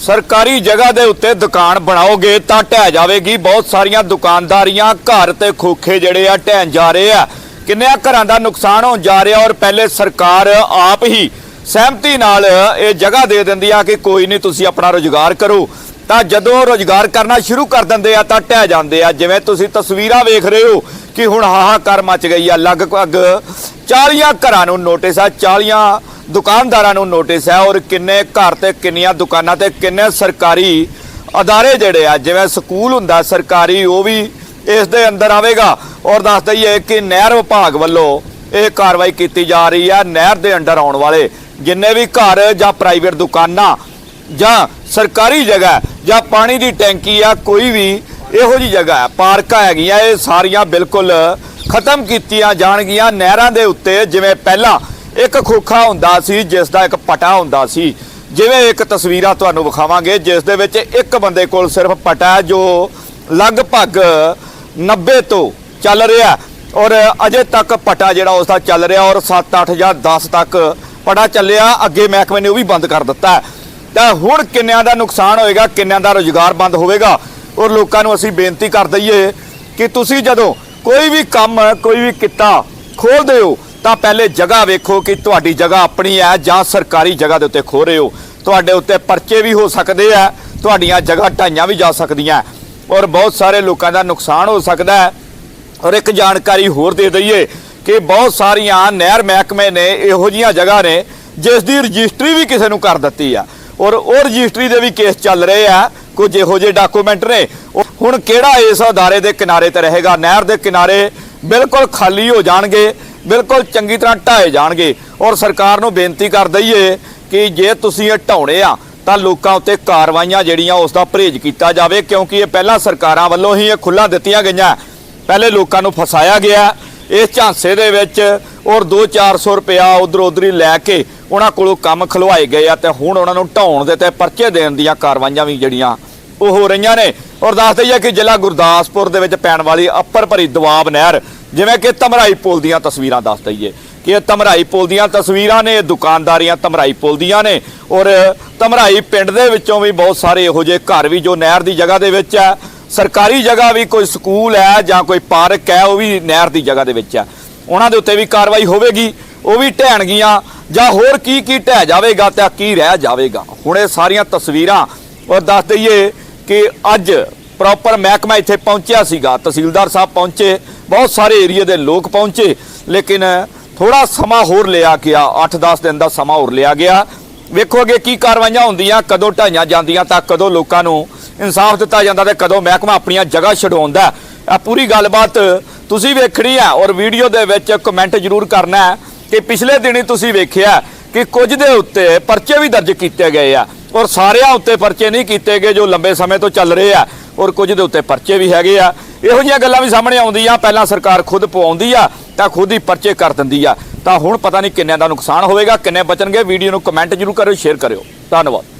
ਸਰਕਾਰੀ ਜਗ੍ਹਾ ਦੇ ਉੱਤੇ ਦੁਕਾਨ ਬਣਾਓਗੇ ਤਾਂ ਢਹਿ ਜਾਵੇਗੀ। ਬਹੁਤ ਸਾਰੀਆਂ ਦੁਕਾਨਦਾਰੀਆਂ, ਘਰ ਤੇ ਖੋਖੇ ਜਿਹੜੇ ਆ ਢਹਿਣ ਜਾ ਰਹੇ ਆ। ਕਿੰਨਿਆਂ ਘਰਾਂ ਦਾ ਨੁਕਸਾਨ ਹੋਣ ਜਾ ਰਿਹਾ ਔਰ ਪਹਿਲੇ ਸਰਕਾਰ ਆਪ ਹੀ ਸਹਿਮਤੀ ਨਾਲ ਇਹ ਜਗ੍ਹਾ ਦੇ ਦਿੰਦੀ ਆ ਕਿ ਕੋਈ ਨਹੀਂ, ਤੁਸੀਂ ਆਪਣਾ ਰੋਜ਼ਗਾਰ ਕਰੋ। ਤਾਂ ਜਦੋਂ ਰੋਜ਼ਗਾਰ ਕਰਨਾ ਸ਼ੁਰੂ ਕਰ ਦਿੰਦੇ ਆ ਤਾਂ ਢਹਿ ਜਾਂਦੇ ਆ। ਜਿਵੇਂ ਤੁਸੀਂ ਤਸਵੀਰਾਂ ਵੇਖ ਰਹੇ ਹੋ ਕਿ ਹੁਣ ਹਾਹਾਕਾਰ ਮਚ ਗਈ ਆ। ਲਗਭਗ 40 ਘਰਾਂ ਨੂੰ ਨੋਟਿਸ ਆ 40 ਦੁਕਾਨਦਾਰਾਂ ਨੂੰ ਨੋਟਿਸ ਹੈ ਔਰ ਕਿੰਨੇ ਘਰ ਤੇ ਕਿੰਨੀਆਂ ਦੁਕਾਨਾਂ ਤੇ ਕਿੰਨੇ ਸਰਕਾਰੀ ਅਦਾਰੇ ਜਿਹੜੇ ਆ, ਜਿਵੇਂ ਸਕੂਲ ਹੁੰਦਾ ਸਰਕਾਰੀ, ਉਹ ਵੀ ਇਸ ਦੇ ਅੰਦਰ ਆਵੇਗਾ। ਔਰ ਦੱਸ ਦਈਏ ਕਿ ਨਹਿਰ ਵਿਭਾਗ ਵੱਲੋਂ ਇਹ ਕਾਰਵਾਈ ਕੀਤੀ ਜਾ ਰਹੀ ਹੈ ਨਹਿਰ ਦੇ ਅੰਡਰ ਆਉਣ ਵਾਲੇ ਜਿੰਨੇ ਵੀ ਘਰ ਜਾਂ ਪ੍ਰਾਈਵੇਟ ਦੁਕਾਨਾਂ ਜਾਂ ਸਰਕਾਰੀ ਜਗ੍ਹਾ ਜਾਂ ਪਾਣੀ ਦੀ ਟੈਂਕੀ ਆ, ਕੋਈ ਵੀ ਇਹੋ ਜੀ ਜਗ੍ਹਾ ਪਾਰਕਾਂ ਹੈਗੀਆਂ, ਇਹ ਸਾਰੀਆਂ ਬਿਲਕੁਲ ਖਤਮ ਕੀਤੀਆਂ ਜਾਣਗੀਆਂ ਨਹਿਰਾਂ ਦੇ ਉੱਤੇ, ਜਿਵੇਂ ਪਹਿਲਾਂ ਇੱਕ ਖੋਖਾ ਹੁੰਦਾ ਸੀ, ਜਿਸ ਦਾ ਇੱਕ ਪਟਾ ਹੁੰਦਾ ਸੀ। ਜਿਵੇਂ ਇੱਕ ਤਸਵੀਰਾਂ ਤੁਹਾਨੂੰ ਵਿਖਾਵਾਂਗੇ, ਜਿਸ ਦੇ ਵਿੱਚ ਇੱਕ ਬੰਦੇ ਕੋਲ ਸਿਰਫ ਪਟਾ ਜੋ ਲਗਭਗ 90 ਤੋਂ ਚੱਲ ਰਿਹਾ ਔਰ ਅਜੇ ਤੱਕ ਪਟਾ ਜਿਹੜਾ ਉਸ ਦਾ ਚੱਲ ਰਿਹਾ, ਔਰ 7 8 ਜਾਂ 10 ਤੱਕ ਪਟਾ ਚੱਲਿਆ, ਅੱਗੇ ਮਹਿਕਮੇ ਨੇ ਉਹ ਵੀ ਬੰਦ ਕਰ ਦਿੱਤਾ ਤਾਂ ਹੁਣ ਕਿੰਨਿਆਂ ਦਾ ਨੁਕਸਾਨ ਹੋਏਗਾ, ਕਿੰਨਿਆਂ ਦਾ ਰੋਜ਼ਗਾਰ ਬੰਦ ਹੋਵੇਗਾ? ਔਰ ਲੋਕਾਂ ਨੂੰ ਅਸੀਂ ਬੇਨਤੀ ਕਰ ਦਈਏ ਕਿ ਤੁਸੀਂ ਜਦੋਂ ਕੋਈ ਵੀ ਕੰਮ, ਕੋਈ ਵੀ ਕਿੱਤਾ ਖੋਲਦੇ ਹੋ ਤਾਂ ਪਹਿਲੇ ਜਗ੍ਹਾ ਵੇਖੋ ਕਿ ਤੁਹਾਡੀ ਜਗ੍ਹਾ ਆਪਣੀ ਹੈ ਜਾਂ ਸਰਕਾਰੀ ਜਗ੍ਹਾ ਦੇ ਉੱਤੇ ਖੋ ਰਹੇ ਹੋ। ਤੁਹਾਡੇ ਉੱਤੇ ਪਰਚੇ ਵੀ ਹੋ ਸਕਦੇ ਆ, ਤੁਹਾਡੀਆਂ ਜਗ੍ਹਾ ਢਾਈਆਂ ਵੀ ਜਾ ਸਕਦੀਆਂ ਔਰ ਬਹੁਤ ਸਾਰੇ ਲੋਕਾਂ ਦਾ ਨੁਕਸਾਨ ਹੋ ਸਕਦਾ ਹੈ। ਔਰ ਇੱਕ ਜਾਣਕਾਰੀ ਹੋਰ ਦੇ ਦਈਏ ਕਿ ਬਹੁਤ ਸਾਰੀਆਂ ਨਹਿਰ ਮਹਿਕਮੇ ਨੇ ਇਹੋ ਜੀਆਂ ਜਗ੍ਹਾ ਨੇ ਜਿਸ ਦੀ ਰਜਿਸਟਰੀ ਵੀ ਕਿਸੇ ਨੂੰ ਕਰ ਦਿੱਤੀ ਆ। ਔਰ ਉਹ ਰਜਿਸਟਰੀ ਦੇ ਵੀ ਕੇਸ ਚੱਲ ਰਹੇ ਆ, ਕੁਝ ਇਹੋ ਜਿਹੇ ਡਾਕੂਮੈਂਟ ਨੇ। ਉਹ ਹੁਣ ਕਿਹੜਾ ਇਸ ਅਦਾਰੇ ਦੇ ਕਿਨਾਰੇ ਤੇ ਰਹੇਗਾ? ਨਹਿਰ ਦੇ ਕਿਨਾਰੇ ਬਿਲਕੁਲ ਖਾਲੀ ਹੋ ਜਾਣਗੇ। ਬਿਲਕੁਲ ਚੰਗੀ ਤਰ੍ਹਾਂ ਢਾਏ ਜਾਣਗੇ ਔਰ ਸਰਕਾਰ ਨੂੰ ਬੇਨਤੀ ਕਰ ਦਈਏ ਕਿ ਜੇ ਤੁਸੀਂ ਇਹ ਢਾਉਣੇ ਆ, ਤਾਂ ਲੋਕਾਂ ਉੱਤੇ ਕਾਰਵਾਈਆਂ ਜਿਹੜੀਆਂ ਉਸ ਦਾ ਪਰਹੇਜ਼ ਕੀਤਾ ਜਾਵੇ, ਕਿਉਂਕਿ ਇਹ ਪਹਿਲਾਂ ਸਰਕਾਰਾਂ ਵੱਲੋਂ ਹੀ ਇਹ ਖੁੱਲਾ ਦਿੱਤੀਆਂ ਗਈਆਂ। ਪਹਿਲੇ ਲੋਕਾਂ ਨੂੰ ਫਸਾਇਆ ਗਿਆ। ਇਸ ਝਾਂਸੇ ਦੇ ਵਿੱਚ ਔਰ 2-400 ਰੁਪਇਆ ਉਧਰ ਉਧਰ ਲੈ ਕੇ ਉਹਨਾਂ ਕੋਲੋਂ ਕੰਮ ਖਲਵਾਏ ਗਏ ਆ, ਤੇ ਹੁਣ ਉਹਨਾਂ ਨੂੰ ਢਾਉਣ ਦੇ ਤੇ ਪਰਚੇ ਦੇਣ ਦੀਆਂ ਕਾਰਵਾਈਆਂ ਵੀ ਜਿਹੜੀਆਂ ਉਹ ਹੋ ਰਹੀਆਂ ਨੇ। ਔਰ ਦੱਸ ਦਈਏ ਕਿ ਜ਼ਿਲ੍ਹਾ ਗੁਰਦਾਸਪੁਰ ਦੇ ਵਿੱਚ ਪੈਣ ਵਾਲੀ ਅੱਪਰ ਭਰੀ ਦਵਾਬ ਨਹਿਰ ਜਿਵੇਂ ਕਿ ਧਮਰਾਈ ਪੁਲ ਦੀਆਂ ਤਸਵੀਰਾਂ ਦੱਸ ਦਈਏ ਕਿ ਇਹ ਧਮਰਾਈ ਪੁਲ ਦੀਆਂ ਤਸਵੀਰਾਂ ਨੇ, ਦੁਕਾਨਦਾਰੀਆਂ ਧਮਰਾਈ ਪੁਲ ਦੀਆਂ ਨੇ ਔਰ ਧਮਰਾਈ ਪਿੰਡ ਦੇ ਵਿੱਚੋਂ ਵੀ ਬਹੁਤ ਸਾਰੇ ਇਹੋ ਜਿਹੇ ਘਰ ਵੀ ਜੋ ਨਹਿਰ ਦੀ ਜਗ੍ਹਾ ਦੇ ਵਿੱਚ ਹੈ ਸਰਕਾਰੀ ਜਗ੍ਹਾ ਵੀ ਕੋਈ ਸਕੂਲ ਹੈ ਜਾਂ ਕੋਈ ਪਾਰਕ ਹੈ, ਉਹ ਵੀ ਨਹਿਰ ਦੀ ਜਗ੍ਹਾ ਦੇ ਵਿੱਚ ਹੈ ਉਹਨਾਂ ਦੇ ਉੱਤੇ ਵੀ ਕਾਰਵਾਈ ਹੋਵੇਗੀ, ਉਹ ਵੀ ਢਹਿਣਗੀਆਂ ਜਾਂ ਹੋਰ ਕੀ ਕੀ ਢਹਿ ਜਾਵੇਗਾ ਤੇ ਕੀ ਰਹਿ ਜਾਵੇਗਾ। ਹੁਣ ਇਹ ਸਾਰੀਆਂ ਤਸਵੀਰਾਂ ਔਰ ਦੱਸ ਦਈਏ ਕਿ ਅੱਜ ਪ੍ਰੋਪਰ ਮਹਿਕਮਾ ਇੱਥੇ ਪਹੁੰਚਿਆ ਸੀਗਾ। ਤਹਿਸੀਲਦਾਰ ਸਾਹਿਬ ਪਹੁੰਚੇ। ਬਹੁਤ ਸਾਰੇ ਏਰੀਆ ਦੇ ਲੋਕ ਪਹੁੰਚੇ। ਲੇਕਿਨ ਥੋੜਾ ਸਮਾਂ ਹੋਰ ਲਿਆ ਗਿਆ। 8-10 ਦਿਨ ਦਾ ਸਮਾਂ ਹੋਰ ਲਿਆ ਗਿਆ। ਵੇਖੋ ਅੱਗੇ ਕੀ ਕਾਰਵਾਈਆਂ ਹੁੰਦੀਆਂ, ਕਦੋਂ ਢਾਈਆਂ ਜਾਂਦੀਆਂ ਤਾਂ ਕਦੋਂ ਲੋਕਾਂ ਨੂੰ ਇਨਸਾਫ ਦਿੱਤਾ ਜਾਂਦਾ ਤੇ ਕਦੋਂ ਮਹਿਕਮਾ ਆਪਣੀਆਂ ਜਗ੍ਹਾ ਛਡਾਉਂਦਾ ਆ ਪੂਰੀ ਗੱਲਬਾਤ ਤੁਸੀਂ ਵੇਖਣੀ ਹੈ ਔਰ ਵੀਡੀਓ ਦੇ ਵਿੱਚ ਕਮੈਂਟ ਜ਼ਰੂਰ ਕਰਨਾ ਕਿ ਪਿਛਲੇ ਦਿਨੀ ਤੁਸੀਂ ਵੇਖਿਆ ਕਿ ਕੁਝ ਦੇ ਉੱਤੇ ਪਰਚੇ ਵੀ ਦਰਜ ਕੀਤੇ ਗਏ ਆ। ਔਰ ਸਾਰਿਆਂ ਉੱਤੇ ਪਰਚੇ ਨਹੀਂ ਕੀਤੇ ਗਏ ਜੋ ਲੰਬੇ ਸਮੇਂ ਤੋਂ ਚੱਲ ਰਹੇ ਆ। ਔਰ ਕੁਝ ਦੇ ਉੱਤੇ ਪਰਚੇ ਵੀ ਹੈਗੇ ਆ। ਇਹੋ ਜਿਹੀਆਂ ਗੱਲਾਂ ਵੀ ਸਾਹਮਣੇ ਆਉਂਦੀਆਂ। ਪਹਿਲਾਂ ਸਰਕਾਰ ਖੁਦ ਪਵਾਉਂਦੀ ਆ, ਤਾਂ ਖੁਦ ਹੀ ਪਰਚੇ ਕਰ ਦਿੰਦੀ ਆ। ਤਾਂ ਹੁਣ ਪਤਾ ਨਹੀਂ ਕਿੰਨਿਆਂ ਦਾ ਨੁਕਸਾਨ ਹੋਵੇਗਾ, ਕਿੰਨੇ ਬਚਣਗੇ। ਵੀਡੀਓ ਨੂੰ ਕਮੈਂਟ ਜ਼ਰੂਰ ਕਰਿਓ, ਸ਼ੇਅਰ ਕਰਿਓ। ਧੰਨਵਾਦ।